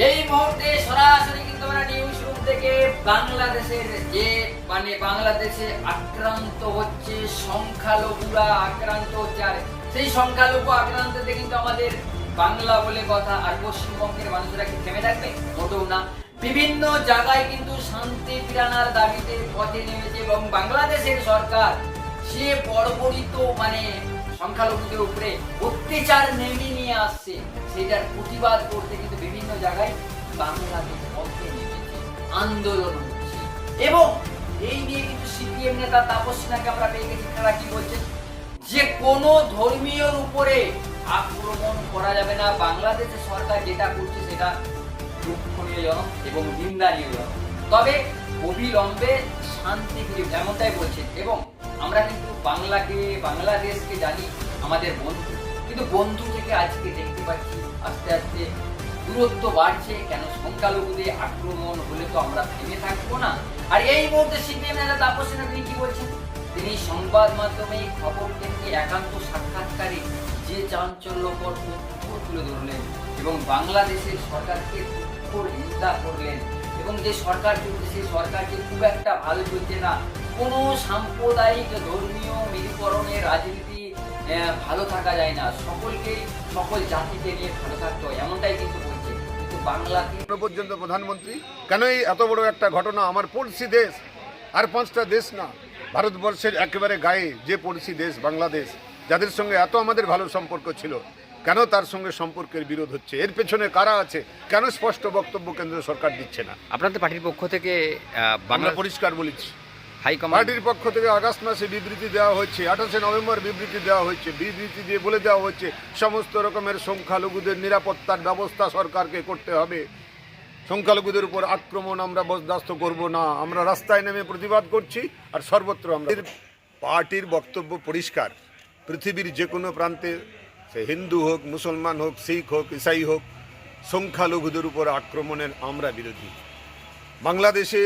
এই মুহূর্তে সরাসরি কিন্তু আমরা নিউজ রুম থেকে বাংলাদেশের যে মানে বাংলাদেশে আক্রান্ত হচ্ছে, সংখ্যালঘুরা আক্রান্ত হচ্ছে, আর সেই সংখ্যালঘু আক্রান্ততে কিন্তু আমাদের বাংলা বলে কথা, আর পশ্চিমবঙ্গের মানুষরা কি থেমে থাকবে? মোটেও না। বিভিন্ন জায়গায় কিন্তু শান্তি ফিরানোর দাবিতে পথে নেমেছে, এবং বাংলাদেশের সরকার সে বর্বরিত মানে সংখ্যালঘুদের উপরে অত্যাচার নেমে নিয়ে আসছে। সেটার প্রতিবাদ করতে কিন্তু বিভিন্ন জায়গায় বাংলাদেশ আন্দোলন হচ্ছে। এবং এই নিয়ে কিন্তু সিপিএম নেতা তাপস সিনহাকে আমরা পেয়ে গেছি। তারা কি বলছেন? যে কোনো ধর্মীয়র উপরে আক্রমণ করা যাবে না। বাংলাদেশের সরকার যেটা করছে সেটা দুঃখনীয়জনক এবং নিন্দানীয়জনক। তবে অবিলম্বে শান্তি এমনটাই বলছেন। এবং আমরা কিন্তু বাংলাকে, বাংলাদেশকে জানি আমাদের বন্ধু। কিন্তু বন্ধু থেকে আজকে দেখতে পাচ্ছি আস্তে আস্তে দূরত্ব বাড়ছে, কেন সংখ্যালঘুদের আক্রমণ হলে তো আমরা থেমে থাকব না? আর এই মুহূর্তে সিপিএম নেতা তাপস তিনি কি বলছেন? তিনি সংবাদ মাধ্যমে খবর কেন্দ্রে একান্ত সাক্ষাৎকারে যে চাঞ্চল্যকর তথ্য তুলে ধরলেন এবং বাংলাদেশের সরকারকে নিন্দা করলেন এবং যে সরকার চলছে সেই সরকার যে খুব একটা ভালো চলছে না কোনো সাম্প্রদায়িক ধর্মীয় মেরুকরণের রাজনীতি ভালো থাকা যায় না। সকলকে সকল জাতিকে নিয়ে ভালো থাকতে হয় এমনটাই কিন্তু বলছে কিন্তু এখনও পর্যন্ত প্রধানমন্ত্রী কেন এই এত বড় একটা ঘটনা? আমার পড়শি দেশ আর পাঁচটা দেশ না। ভারতবর্ষের একেবারে গায়ে যে পড়শি দেশ বাংলাদেশ যাদের সঙ্গে এত আমাদের ভালো সম্পর্ক ছিল কেন তার সঙ্গে সম্পর্কের বিরোধ হচ্ছে? এর পেছনে কারা আছে? কেন স্পষ্ট বক্তব্য কেন্দ্র সরকার দিচ্ছে না? আপনাদের পার্টির পক্ষ থেকে বাংলা পরিষ্কার বলেছি। পার্টির পক্ষ থেকে আগস্ট মাসে বিবৃতি দেওয়া হচ্ছে, আঠাশে নভেম্বর বিবৃতি দেওয়া হচ্ছে, বিবৃতি দিয়ে বলে দেওয়া হচ্ছে, সমস্ত রকমের সংখ্যালঘুদের নিরাপত্তার ব্যবস্থা সরকারকে করতে হবে। সংখ্যালঘুদের উপর আক্রমণ আমরা বরদাস্ত করব না, আমরা রাস্তায় নেমে প্রতিবাদ করছি, আর সর্বত্র আমরা পার্টির বক্তব্য পরিষ্কার। পৃথিবীর যে কোনো প্রান্তে, সে হিন্দু হোক, মুসলমান হোক, শিখ হোক, ইসাই হোক, সংখ্যালঘুদের উপর আক্রমণের আমরা বিরোধী। বাংলাদেশে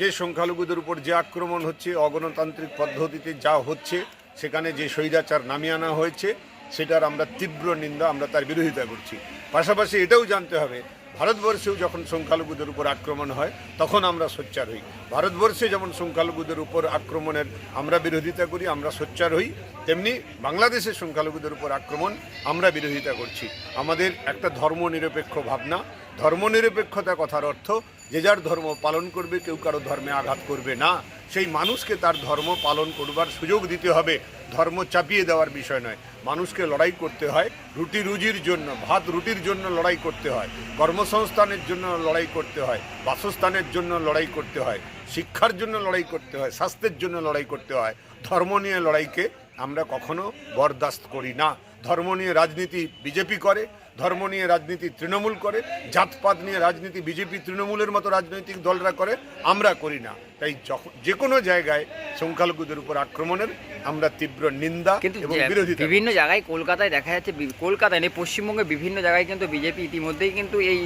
যে সংখ্যালঘুদের উপর যে আক্রমণ হচ্ছে, অগণতান্ত্রিক পদ্ধতিতে যা হচ্ছে, সেখানে যে স্বৈরাচার নামিয়ে আনা হয়েছে, সেটার আমরা তীব্র নিন্দা আমরা তার বিরোধিতা করছি। পাশাপাশি এটাও জানতে হবে ভারতবর্ষেও যখন সংখ্যালঘুদের উপর আক্রমণ হয়, তখন আমরা সোচ্চার হই। ভারতবর্ষে যেমন সংখ্যালঘুদের উপর আক্রমণের আমরা বিরোধিতা করি, আমরা সোচ্চার হই, তেমনি বাংলাদেশের সংখ্যালঘুদের উপর আক্রমণ আমরা বিরোধিতা করছি। আমাদের একটা ধর্মনিরপেক্ষ ভাবনা। ধর্মনিরপেক্ষতা কথার অর্থ, যে যার ধর্ম পালন করবে, কেউ কারও ধর্মে আঘাত করবে না। সেই মানুষকে তার ধর্ম পালন করবার সুযোগ দিতে হবে। ধর্ম চাপিয়ে দেওয়ার বিষয় নয়। মানুষকে লড়াই করতে হয় রুটি রুজির জন্য, ভাত রুটির জন্য লড়াই করতে হয়। কর্মসংস্থানের জন্য লড়াই করতে হয়, বাসস্থানের জন্য লড়াই করতে হয়, শিক্ষার জন্য লড়াই করতে হয়, স্বাস্থ্যের জন্য লড়াই করতে হয়। ধর্ম নিয়ে লড়াইকে আমরা কখনো বরদাস্ত করি না। ধর্ম নিয়ে রাজনীতি বিজেপি করে ধর্ম নিয়ে রাজনীতি তৃণমূল করে জাতপাত নিয়ে রাজনীতি বিজেপি তৃণমূলের মতো রাজনৈতিক দলরা করে আমরা করি না। তাই যখন যে কোনো জায়গায় সংখ্যালঘুদের উপর আক্রমণের আমরা তীব্র নিন্দা কিন্তু এবং বিরোধিতা বিভিন্ন জায়গায় কলকাতায় দেখা যাচ্ছে কলকাতায় নেই পশ্চিমবঙ্গে বিভিন্ন জায়গায় কিন্তু বিজেপি ইতিমধ্যেই কিন্তু এই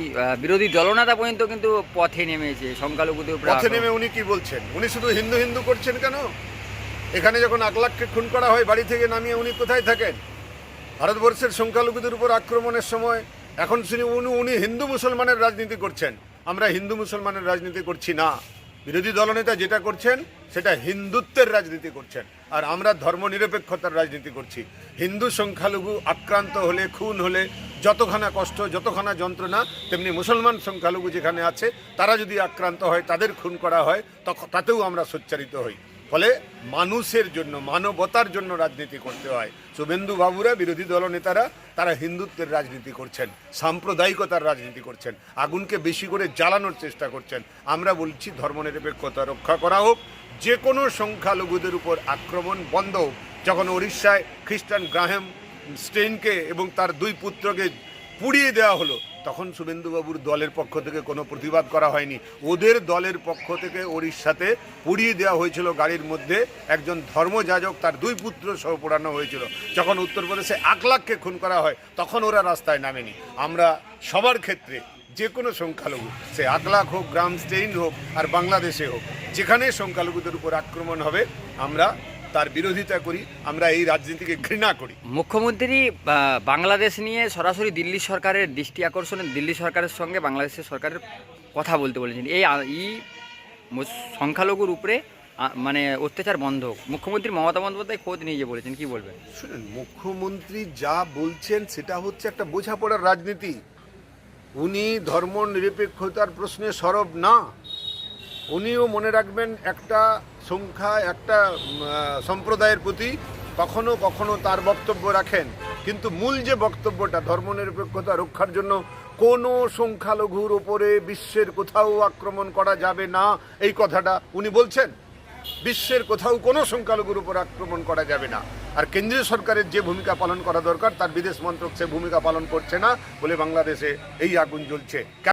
বিরোধী দলনেতা পর্যন্ত কিন্তু পথে নেমেছে সংখ্যালঘুদের উপর পথে নেমে উনি কি বলছেন? উনি শুধু হিন্দু হিন্দু করছেন কেন? এখানে যখন আকলাককে খুন করা হয় বাড়ি থেকে নামিয়ে উনি কোথায় থাকেন? ভারতবর্ষের সংখ্যালঘুদের উপর আক্রমণের সময় এখন শুনি উনি উনি হিন্দু মুসলমানের রাজনীতি করছেন। আমরা হিন্দু মুসলমানের রাজনীতি করছি না। বিরোধী দলনেতা যেটা করছেন, সেটা হিন্দুত্বের রাজনীতি করছেন। আর আমরা ধর্মনিরপেক্ষতার রাজনীতি করছি। হিন্দু সংখ্যালঘু আক্রান্ত হলে, খুন হলে, যতখানা কষ্ট, যতখানা যন্ত্রণা, তেমনি মুসলমান সংখ্যালঘু যেখানে আছে, তারা যদি আক্রান্ত হয়, তাদের খুন করা হয় তখন তাতেও আমরা সোচ্চারিত হই। ফলে মানুষের জন্য, মানবতার জন্য রাজনীতি করতে হয়। শুভেন্দু বাবুরা বিরোধী দলনেতারা তারা হিন্দুত্বের রাজনীতি করছেন, সাম্প্রদায়িকতার রাজনীতি করছেন, আগুনকে বেশি করে জ্বালানোর চেষ্টা করছেন। আমরা বলছি ধর্মনিরপেক্ষতা রক্ষা করা হোক যে কোনো সংখ্যালঘুদের উপর আক্রমণ বন্ধ হোক। যখন উড়িষ্যায় খ্রিস্টান গ্রাহেম স্টেইনকে এবং তার দুই পুত্রকে পুড়িয়ে দেওয়া হলো। তখন শুভেন্দুবাবুর দলের পক্ষ থেকে কোনো প্রতিবাদ করা হয়নি। ওদের দলের পক্ষ থেকে ওড়িশাতে পুড়িয়ে দেওয়া হয়েছিল গাড়ির মধ্যে। একজন ধর্মযাজক তার দুই পুত্র সহ পোড়ানো হয়েছিল। যখন উত্তরপ্রদেশে আকলাককে খুন করা হয়, তখন ওরা রাস্তায় নামেনি। আমরা সবার ক্ষেত্রে যে কোনো সংখ্যালঘু, সে আকলাক হোক, গ্রাম স্টেইন হোক, আর বাংলাদেশে হোক, যেখানে সংখ্যালঘুদের উপর আক্রমণ হবে, আমরা তার বিরোধিতা করি আমরা এই রাজনীতিকে ঘৃণা করি। মুখ্যমন্ত্রী বাংলাদেশ নিয়ে সরাসরি দিল্লি সরকারের দৃষ্টি আকর্ষণে দিল্লি সরকারের সঙ্গে বাংলাদেশের সরকারের কথা বলতে বলেছেন। এই মুস- সংখ্যালঘুর উপরে মানে অত্যাচার বন্ধ। মুখ্যমন্ত্রী মমতা বন্দ্যোপাধ্যায় খোঁজ নিয়ে বলেছেন কি বলবেন? শুনুন মুখ্যমন্ত্রী যা বলছেন সেটা হচ্ছে একটা বোঝাপড়ার রাজনীতি। উনি ধর্ম নিরপেক্ষতার প্রশ্নে সরব না। উনিও মনে রাখবেন একটা সংখ্যা, একটা সম্প্রদায়ের প্রতি কখনো কখনো তার বক্তব্য রাখেন। কিন্তু মূল যে বক্তব্যটা, ধর্মনিরপেক্ষতা রক্ষার জন্য কোনো সংখ্যালঘুর ওপরে বিশ্বের কোথাও আক্রমণ করা যাবে না, এই কথাটা উনি বলছেন। বিশ্বের কোথাও কোনো সংখ্যালঘুর উপর আক্রমণ করা যাবে না। আর কেন্দ্রীয় সরকারের যে ভূমিকা পালন করা দরকার, তার বিদেশ মন্ত্রক সে ভূমিকা পালন করছে না বলে বাংলাদেশে এই আগুন জ্বলছে।